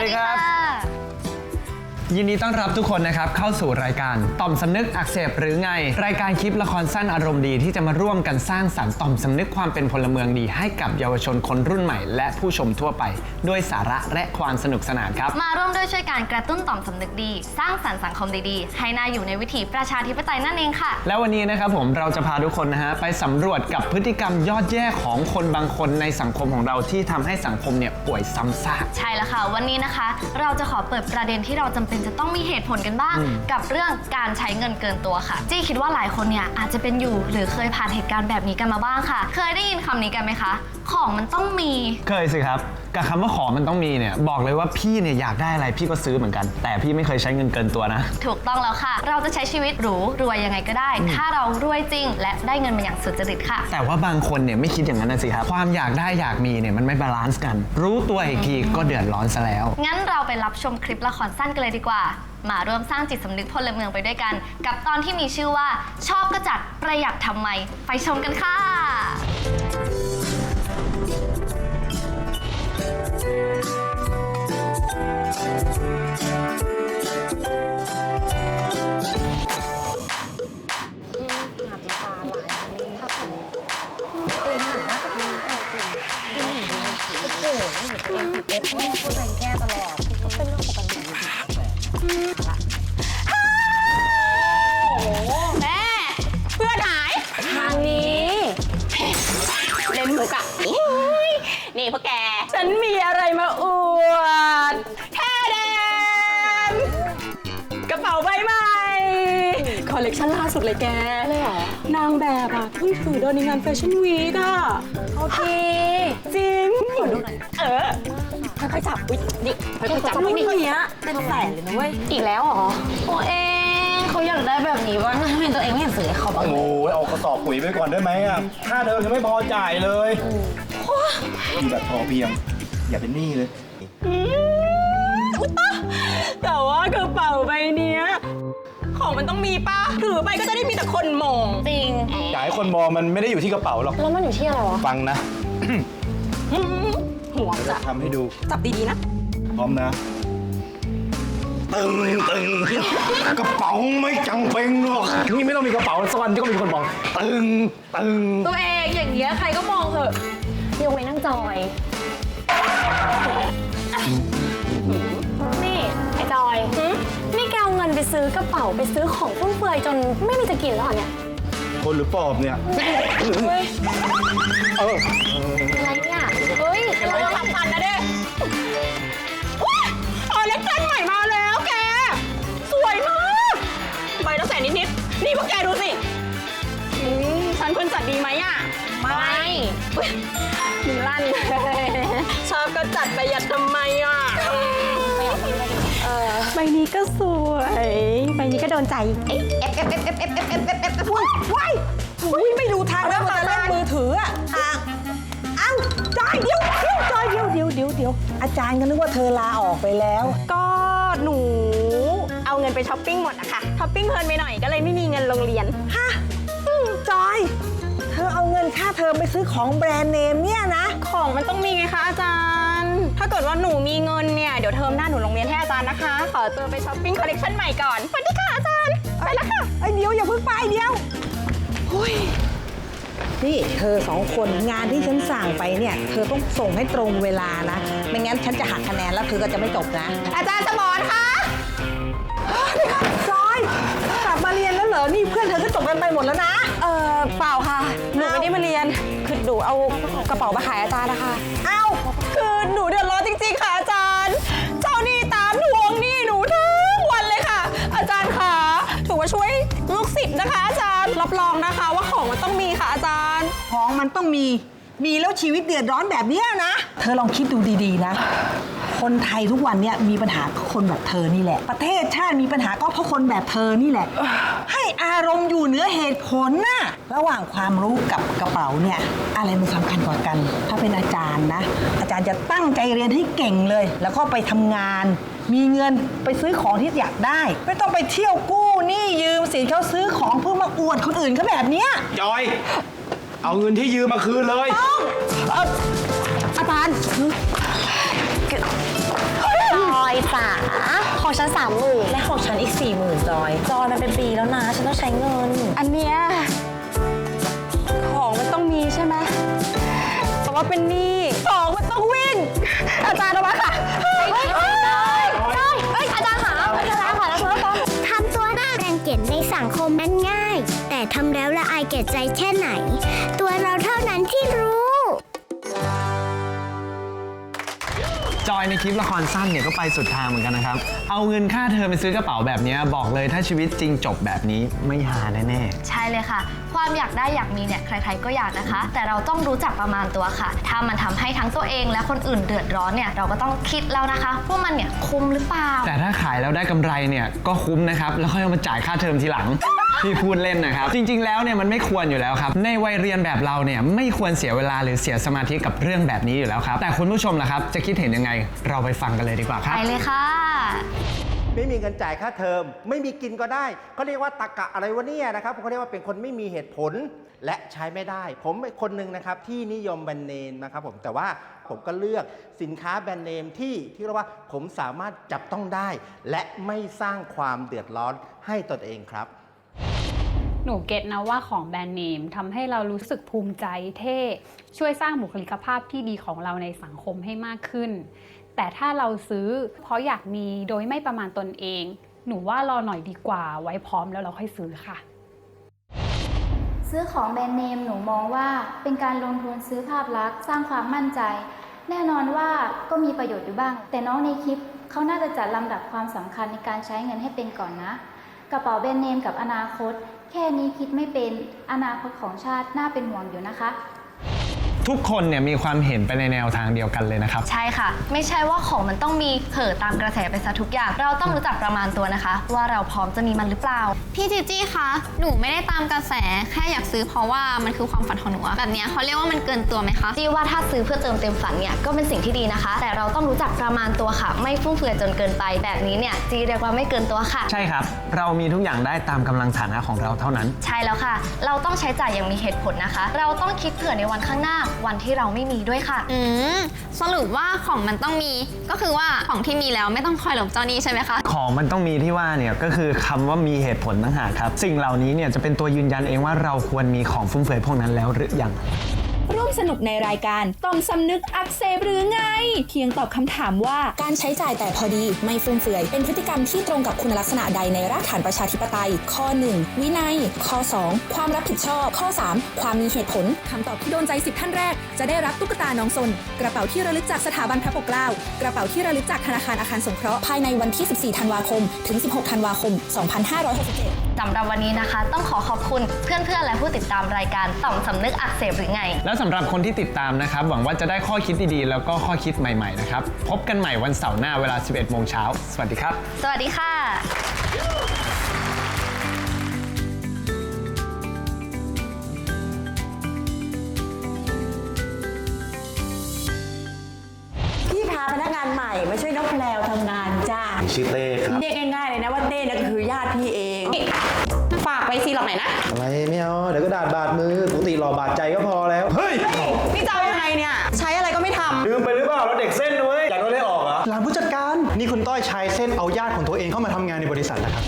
วัสดีครับ ยินดีต้อนรับทุกคนนะครับเข้าสู่รายการต่อมสำนึกอักเสบหรือไง รายการคลิปละครสั้นอารมณ์ดีที่จะมาร่วมกันสร้างสรรค์ต่อมสำนึกความเป็นพลเมืองดี ให้กับเยาวชนคนรุ่นใหม่ และผู้ชมทั่วไป ด้วยสาระและความสนุกสนานครับ มาร่วมด้วยช่วยการกระตุ้นต่อมสำนึกดี สร้างสรรค์สังคมดีๆ ให้น่าอยู่ในวิถีประชาธิปไตยนั่นเองค่ะ แล้ววันนี้นะครับผมเราจะพาทุกคนนะฮะไปสำรวจกับพฤติกรรมยอดแย่ของคนบางคนในสังคมของเราที่ทำให้สังคมเนี่ยป่วยซ้ำซากใช่แล้วค่ะ วันนี้นะคะ เราจะขอเปิดประเด็นที่เราจำเป็นจะต้องมีเหตุผลกันบ้าง กับเรื่องการใช้เงินเกินตัวค่ะ จี้คิดว่าหลายคนเนี่ยอาจจะเป็นอยู่หรือเคยผ่านเหตุการณ์แบบนี้กันมาบ้างค่ะ เคยได้ยินคำนี้กันไหมคะ ของมันต้องมี เคยสิครับกับคำว่าของมันต้องมีเนี่ยบอกเลยว่าพี่เนี่ยอยากได้อะไรพี่ก็ซื้อเหมือนกัน แต่พี่ไม่เคยใช้เงินเกินตัวนะ ถูกต้องแล้วค่ะ เราจะใช้ชีวิตหรูรวยยังไงก็ได้ ถ้าเรารวยจริง และได้เงินมาอย่างสุจริตค่ะ แต่ว่าบางคนเนี่ยไม่คิดอย่างนั้นนะสิครับความอยากได้อยากมีเนี่ยมันไม่บาลานซ์กัน รู้ตัวอีกทีก็เดือดร้อนซะแล้ว งั้นเราไปรับชมคลิปละครสั้นกันเลยดีกว่ามาร่วมสร้างจิตสำนึกพลเมืองไปด้วยกัน กับตอนที่มีชื่อว่า ชอบก็จัดประหยัดทำไม ไปชมกันค่ะแก้ตลอด เล่นมุกอะนี่พวกแก ฉันมีอะไรมาอวดแท้แดนกระเป๋าใบใหม่ คอลเลกชันล่าสุดเลยแก เลยเหรอ นางแบบอะเพิ่งถือเดินในงานแฟชั่นวีคอะโอเค จริงขอดูหน่อยเออค่อยๆจับอุ๊ยนี่ค่อยๆจับลูกนี่เนี้ยเป็นแสนเลยนะเว้ย อีกแล้วเหรอตัวเอง เขาอยากได้แบบนี้ว่าทำไมตัวเองไม่เห็นซื้อให้เขาบ้างโอ้ยเอากระสอบปุ๋ยไปก่อนได้ไหมอะค่าเดิมยังไม่พอจ่ายเลยมีแบบพอเพียง อย่าเป็นหนี้เลย แต่ว่ากระเป๋าใบเนี้ยของมันต้องมีป่ะถือไปก็จะได้มีแต่คนมอง จริง อยากให้คนมองมันไม่ได้อยู่ที่กระเป๋าหรอก แล้วมันอยู่ที่อะไรวะ ฟังนะ หัวเดี๋ยวจะจ้ะทำให้ดู จับดีๆนะ พร้อมนะ ตึงตึงกระเป๋าไม่จังเป็นหรอกนี่ไม่ต้องมีกระเป๋าสักวันที่ก็มีคนมองตึงตึงตัวเองอย่างเงี้ยใครก็มองเถอะยกเว้นนั่งจอย นี่ ไอ้จอย นี่แกเอาเงินไปซื้อกระเป๋าไปซื้อของฟุ่มเฟือยจนไม่มีจะกินแล้วเหรอเนี่ย คนหรือปอบเนี่ย เออ อะไรเนี่ย เฮ้ยเราจะทำพันนะเด้ ม่มาแล้วแก สวยมากใบละแสนนิดๆนี่พวกแกดูสิอืมฉันคนจัดดีไหมอะไม่อุ๊ยมึงลั่นชอบก็จัดประหยัดทำไมอะใบนี้ก็สวยใบนี้ก็โดนใจเอ๊ะเอฟเอฟเอฟเอฟเอฟเอฟเอฟเอฟเอฟว้ายว้ายอุ้ยไม่ดูทางแล้วมันจะเล่นมือถืออะเอ้าจอยเดี๋ยวเดี๋ยวจอยเดี๋ยวเดี๋ยวเดี๋ยวเดี๋ยวอาจารย์ก็นึกว่าเธอลาออกไปแล้ว ก็ หนูเอาเงินไปช้อปปิ้งหมดอะค่ะช้อปปิ้งเพลินไปหน่อยก็เลยไม่มีเงินโรงเรียน ฮะอืมจอย เธอเอาเงินค่าเทอมไปซื้อของแบรนด์เนมเนี่ยนะ ของมันต้องมีไงคะอาจารย์ ถ้าเกิดว่าหนูมีเงินเนี่ยเดี๋ยวเทอมหน้าหนูโรงเรียนให้อาจารย์นะคะ ขอตัวไปช้อปปิ้งคอลเลคชันใหม่ก่อนสวัสดีค่ะอาจารย์ ไปแล้วค่ะ ไอ้เดี๋ยวอย่าเพิ่งไปเดี๋ยว หุย นี่เธอสองคนงานที่ฉันสั่งไปเนี่ย เธอต้องส่งให้ตรงเวลานะ ไม่งั้นฉันจะหักคะแนนแล้วเธอก็จะไม่จบนะ อาจารย์สมอนคะจอยกลับมาเรียนแล้วเหรอ นี่เพื่อนเธอก็จบกันไปหมดแล้วนะ เออเปล่าค่ะ หนูไม่ได้มาเรียน คือหนูเอากระเป๋ามาขายอาจารย์นะคะ เอ้า คือหนูเดือดร้อนจริงๆค่ะ ของมันต้องมีค่ะอาจารย์ ของมันต้องมี มีแล้วชีวิตเดือดร้อนแบบเนี้ยนะ เธอลองคิดดูดีๆนะ คนไทยทุกวันเนี่ยมีปัญหาก็คนแบบเธอนี่แหละ ประเทศชาติมีปัญหาก็เพราะคนแบบเธอนี่แหละ ให้อารมณ์อยู่เหนือเหตุผลน่ะ ระหว่างความรู้กับกระเป๋าเนี่ยอะไรมันสำคัญกว่ากัน ถ้าเป็นอาจารย์นะ อาจารย์จะตั้งใจเรียนให้เก่งเลย แล้วก็ไปทำงาน มีเงินไปซื้อของที่อยากได้ ไม่ต้องไปเที่ยวกู้ หนี้ยืมสินเขาซื้อของเพื่อมาอวดคนอื่นเขาแบบเนี้ยจอย เอาเงินที่ยืมมาคืนเลยอาจารย์อยจ๋าของฉันสามหมื่นและของฉันอีกสี่หมื่นจอย จอยมันเป็นปีแล้วนะ ฉันต้องใช้เงิน อันเนี้ยของมันต้องมีใช่ไหมแต่ว่าเป็นหนี้ของมันต้องวิ่ง อาจารย์ ทำแล้วละอายแก่ใจแค่ไหน ตัวเราเท่านั้นที่รู้ จอยในคลิปละครสั้นเนี่ยก็ไปสุดทางเหมือนกันนะครับ เอาเงินค่าเทอมไปซื้อกระเป๋าแบบเนี้ยบอกเลยถ้าชีวิตจริงจบแบบนี้ไม่หาแน่ใช่เลยค่ะ ความอยากได้อยากมีเนี่ยใครๆก็อยากนะคะ แต่เราต้องรู้จักประมาณตัวค่ะ ถ้ามันทำให้ทั้งตัวเองและคนอื่นเดือดร้อนเนี่ยเราก็ต้องคิดแล้วนะคะว่ามันเนี่ยคุ้มหรือเปล่า ๆ แต่ถ้าขายแล้วได้กำไรเนี่ยก็คุ้มนะครับ แล้วค่อยเอามาจ่ายค่าเทอมทีหลัง ที่พูดเล่นนะครับ จริง ๆ แล้วเนี่ยมันไม่ควรอยู่แล้วครับ ในวัยเรียนแบบเราเนี่ยไม่ควรเสียเวลาหรือเสียสมาธิกับเรื่องแบบนี้อยู่แล้วครับ แต่คุณผู้ชมล่ะครับ จะคิดเห็นยังไง เราไปฟังกันเลยดีกว่าครับไปเลยค่ะ ไม่มีเงินจ่ายค่าเทอม ไม่มีกินก็ได้เขาเรียกว่าตะกะอะไรวะเนี่ยนะครับเขาเรียกว่าเป็นคนไม่มีเหตุผลและใช้ไม่ได้ ผมเป็นคนหนึ่งนะครับที่นิยมแบรนด์เนมนะครับผมแต่ว่าผมก็เลือกสินค้าแบรนด์เนมที่ที่เรียกว่าผมสามารถจับต้องได้ และไม่สร้างความเดือดร้อนให้ตนเองครับ หนูเก็ตนะว่าของแบรนด์เนมทำให้เรารู้สึกภูมิใจเท่ช่วยสร้างบุคลิกภาพที่ดีของเราในสังคมให้มากขึ้น แต่ถ้าเราซื้อเพราะอยากมีโดยไม่ประมาณตนเอง หนูว่ารอหน่อยดีกว่าไว้พร้อมแล้วเราค่อยซื้อค่ะ ซื้อของแบรนด์เนมหนูมองว่าเป็นการลงทุนซื้อภาพลักษณ์สร้างความมั่นใจ แน่นอนว่าก็มีประโยชน์อยู่บ้าง แต่น้องในคลิปเขาน่าจะจัดลำดับความสำคัญในการใช้เงินให้เป็นก่อนนะ กระเป๋าแบรนด์เนมกับอนาคต แค่นี้คิดไม่เป็นอนาคตของชาติน่าเป็นห่วงอยู่นะคะ ทุกคนเนี่ยมีความเห็นไปในแนวทางเดียวกันเลยนะครับ ใช่ค่ะ ไม่ใช่ว่าของมันต้องมีเผลอตามกระแสไปซะทุกอย่าง เราต้องรู้จักประมาณตัวนะคะ ว่าเราพร้อมจะมีมันหรือเปล่า พี่จีจี้คะ หนูไม่ได้ตามกระแส แค่อยากซื้อเพราะว่ามันคือความฝันของหนูอะแบบเนี้ยเขาเรียกว่ามันเกินตัวไหมคะ จี้ว่าถ้าซื้อเพื่อเติมเต็มฝันเนี่ยก็เป็นสิ่งที่ดีนะคะ แต่เราต้องรู้จักประมาณตัวค่ะ ไม่ฟุ่มเฟือยจนเกินไปแบบนี้เนี่ยจีเรียกว่าไม่เกินตัวค่ะ ใช่ครับ เรามีทุกอย่างได้ตามกำลังฐานะของเราเท่านั้น ใช่แล้วค่ะ เราต้องใช้จ่ายอย่างมีเหตุผลนะคะ เราต้องคิดเผื่อในวันข้างหน้าวันที่เราไม่มีด้วยค่ะ อืมสรุปว่าของมันต้องมีก็คือว่าของที่มีแล้วไม่ต้องคอยหลบเจ้าหนี้ใช่ไหมคะ ของมันต้องมีที่ว่าเนี่ยก็คือคำว่ามีเหตุผลต่างหากครับ สิ่งเหล่านี้เนี่ยจะเป็นตัวยืนยันเองว่าเราควรมีของฟุ่มเฟือยพวกนั้นแล้วหรือยังร่ว มสนุกในรายการต่อมสำนึกอักเสบหรือไง เพียงตอบคำถามว่าการใช้จ่ายแต่พอดีไม่ฟุ่มเฟือย เป็นพฤติกรรมที่ตรงกับคุณลักษณะใดในรากฐานประชาธิปไตย ข้อ 1 วินัย ข้อ 2 ความรับผิดชอบ ข้อ 3 ความมีเหตุผลคำตอบที่โดนใจ 10 ท่านแรก จะได้รับตุ๊กตาน้องซนกระเป๋าที่ระลึกจากสถาบันพระปกเกล้ากระเป๋าที่ระลึกจากธนาคารอาคารสงเคราะห์ภายในวันที่ 14 ธันวาคม ถึง 16 ธันวาคม 2567 สำหรับวันนี้นะคะ ต้องขอขอบคุณเพื่อนๆและผู้ติดตามรายการต่อมสำนึกอักเสบหรือไง แล้วสำหรับคนที่ติดตามนะครับ หวังว่าจะได้ข้อคิดดีๆ แล้วก็ข้อคิดใหม่ๆนะครับ พบกันใหม่วันเสาร์หน้าเวลา 11 โมงเช้า สวัสดีครับ สวัสดีค่ะ ชื่อเต้ครับ เรียกง่ายๆเลยนะว่าเต้นะคือญาติพี่เองฝากไปซีหลอกไหนอยนะอะไรไม่เอาเดี๋ยวก็ดาดบาดมือปกติรอบาดใจก็พอแล้ว เฮ้ยนี่จะเอายังไงเนี่ย ใช้อะไรก็ไม่ทำลืมไปหรือเปล่าเราเด็กเส้นด้วยอยากโดนได้ออกเหรอ หลานผู้จัดการ นี่คุณต้อยใช้เส้นเอาญาติของตัวเองเข้ามาทำงานในบริษัทนะครับ